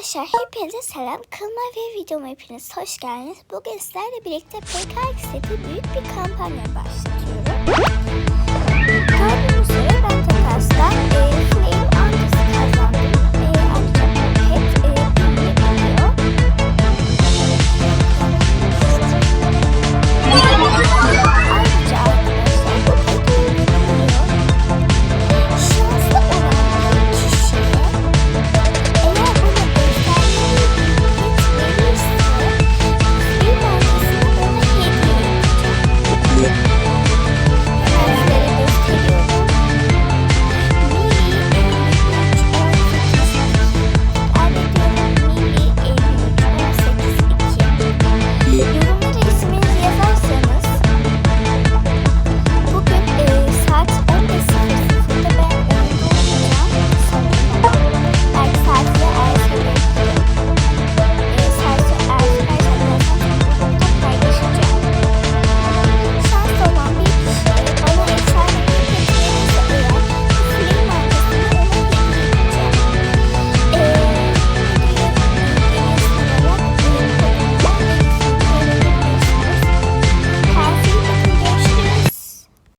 Arkadaşlar hepinize selam. Kanalıma ve videoma hepiniz hoş geldiniz. Bugün sizlerle birlikte PKX'de büyük bir kampanya başlatıyorum.